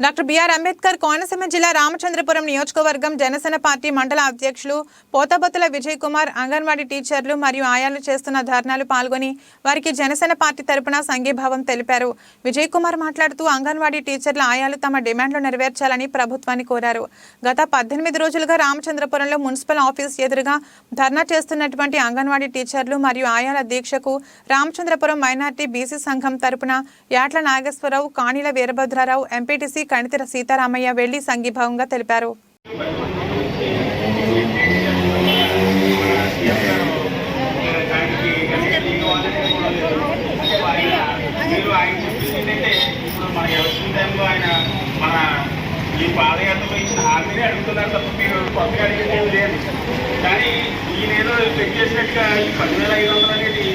Doctor BR Ambedkar Konaseema జిల్లా రామచంద్రపురం నియోజకవర్గం Janasena party మండల అధ్యక్షులు పోతబొత్తుల విజయ్ కుమార్ అంగన్వాడీ టీచర్లు మరియు ఆయాలు చేస్తున్న ధర్నాలు పాల్గొని వారికి జనసేన పార్టీ తరపున సంఘీభావం తెలిపారు. విజయ్ కుమార్ మాట్లాడుతూ అంగన్వాడీ టీచర్ల ఆయాలు తమ డిమాండ్లు నెరవేర్చాలని ప్రభుత్వాన్ని కోరారు. గత పద్దెనిమిది రోజులుగా రామచంద్రపురంలో మున్సిపల్ ఆఫీస్ ఎదురుగా ధర్నా చేస్తున్నటువంటి అంగన్వాడీ టీచర్లు మరియు ఆయాల దీక్షకు రామచంద్రపురం మైనార్టీ బీసీ సంఘం తరపున యాట్ల నాగేశ్వరరావు కాణిల వీరభద్రారావు ఎంపీటీసీ కణితిర సీతారామయ్య వెళ్ళి సంఘీభావంగా తెలిపారు. ఈ పాదయాత్రలో ఇచ్చిన హామీని అడుగుతున్నారు తప్ప మీరు కొత్తగా అడిగింది లేదు. కానీ ఈయన ఏదో చేసినట్టుగా ఈ పదివేల ఐదు వందలు అనేది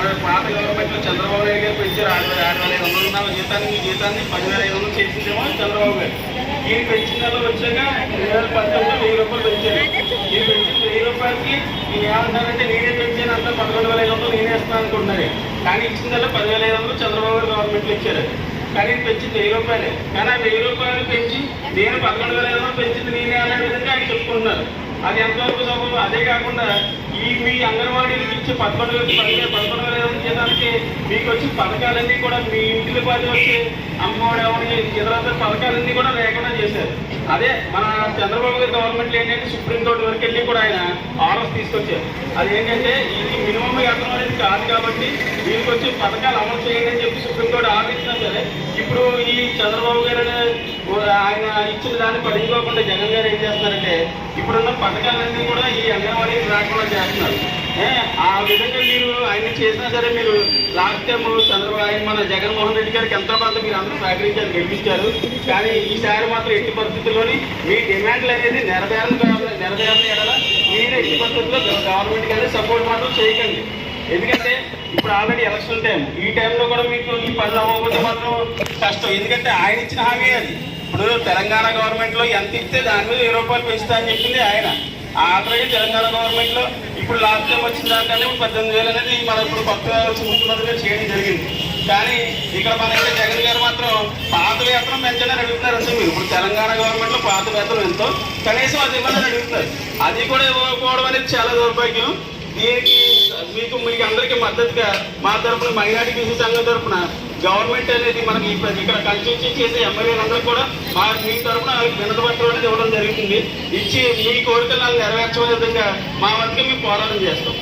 మన పాత గవర్నమెంట్లో చంద్రబాబు నాయుడు గారు పెంచారు. ఆరు వేల ఆరు వేల ఐదు వందలు ఉన్న జీతాన్ని జీతాన్ని పదివేల ఐదు వందలు చేసిందేమో చంద్రబాబు గారు. ఈయన పెంచిన నెలలో వచ్చాక రెండు వేల పంతొమ్మిదిలో వెయ్యి రూపాయలు పెంచారు. ఈయన పెంచిన వెయ్యి రూపాయలకి ఈయన ఏమంటారంటే నేనే పెంచాను అంతా పదకొండు వేల ఐదు వందలు నేనే ఇస్తాను అనుకుంటున్నారు. కానీ ఇచ్చిందల్లా పదివేల ఐదు వందలు చంద్రబాబు గారు గవర్నమెంట్లో ఇచ్చారు. కానీ ఇది పెంచింది వెయ్యి రూపాయలే. కానీ ఆ వెయ్యి రూపాయలు పెంచి నేను పదకొండు వేల ఐదు వందలు పెంచింది నేనే అనే విధంగా ఆయన చెప్పుకుంటున్నారు. అది ఎంతవరకు సబబు అదే కాకుండా ఈ మీ అంగన్వాడీలకు ఇచ్చే పదకొండు పదిహేను పదకొండు వేల ఐదు మీకు వచ్చే పథకాలన్నీ కూడా మీ ఇంటికి పాటు వచ్చే అమ్మఒడి అవని ఇతర పథకాలన్నీ కూడా లేకుండా చేశారు. అదే మన చంద్రబాబు గారి గవర్నమెంట్ ఏంటంటే సుప్రీంకోర్టు వరకు వెళ్ళి కూడా ఆయన ఆర్డర్స్ తీసుకొచ్చారు. అది ఏంటంటే ఇది మినిమం వేతనం అనేది కాదు కాబట్టి దీనికి వచ్చి పథకాలు అమలు చేయండి అని చెప్పి సుప్రీంకోర్టు ఆర్డర్ ఇచ్చినా సరే ఇప్పుడు ఈ చంద్రబాబు గారు ఆయన ఇచ్చిన దాన్ని పడించుకోకుండా జగన్ గారు ఏం చేస్తున్నారంటే ఇప్పుడున్న పథకాలన్నీ కూడా ఈ అంగన్వాడీకి రాకుండా చేస్తున్నారు. ఆ విధంగా మీరు ఆయన చేసినా సరే మీరు లాస్ట్ టైం చంద్రబాబు ఆయన మన జగన్మోహన్ రెడ్డి గారికి ఎంతో కొంత మీరు అందరూ సహకరించారు గెలిపించారు. కానీ ఈసారి మాత్రం ఎట్టి పరిస్థితుల్లోని మీ డిమాండ్లు అనేది నెరవేరని నెరవేరని ఎడల మీరు ఎట్టి పరిస్థితుల్లో గవర్నమెంట్ కానీ సపోర్ట్ మాత్రం చేయకండి. ఎందుకంటే ఇప్పుడు ఆల్రెడీ ఎలక్షన్ టైం ఈ టైంలో కూడా మీకు ఈ పనులు అవ్వకపోతే మాత్రం కష్టం. ఎందుకంటే ఆయన ఇచ్చిన హామీ అది. ఇప్పుడు తెలంగాణ గవర్నమెంట్లో ఎంత ఇస్తే దాని మీద వెయ్యి రూపాయలు పెంచుతా అని చెప్పింది ఆయన. ఆల్రెడీ తెలంగాణ గవర్నమెంట్లో ఇప్పుడు లాస్ట్ టైం వచ్చిన దానికనే ఇప్పుడు పద్దెనిమిది వేలు అనేది మన ఇప్పుడు కొత్తగా ముఖ్యమంత్రిగా చేయడం జరిగింది. కానీ ఇక్కడ మనకి జగన్ గారు మాత్రం పాత వేతనం పెంచాలని అడుగుతున్నారు అంటే మీరు. ఇప్పుడు తెలంగాణ గవర్నమెంట్లో పాత వేతనం ఎంతో? కనీసం అది ఇవ్వాలని అడుగుతున్నారు. అది కూడా ఇవ్వకపోవడం అనేది చాలా దౌర్భాగ్యం. దీనికి మీకు మీకు అందరికీ మద్దతుగా మా తరఫున మైనార్టీ బీసీ సంఘం తరఫున గవర్నమెంట్ అనేది మనకి ఇక్కడ కన్స్టిట్యూషన్ చేసే ఎమ్మెల్యేలందరూ కూడా మా మీ తరఫున వినతపత్రం అనేది ఇవ్వడం జరుగుతుంది. ఇచ్చి మీ కోరికలను నెరవేర్చే విధంగా మా వంతుగా మేము పోరాటం చేస్తాం.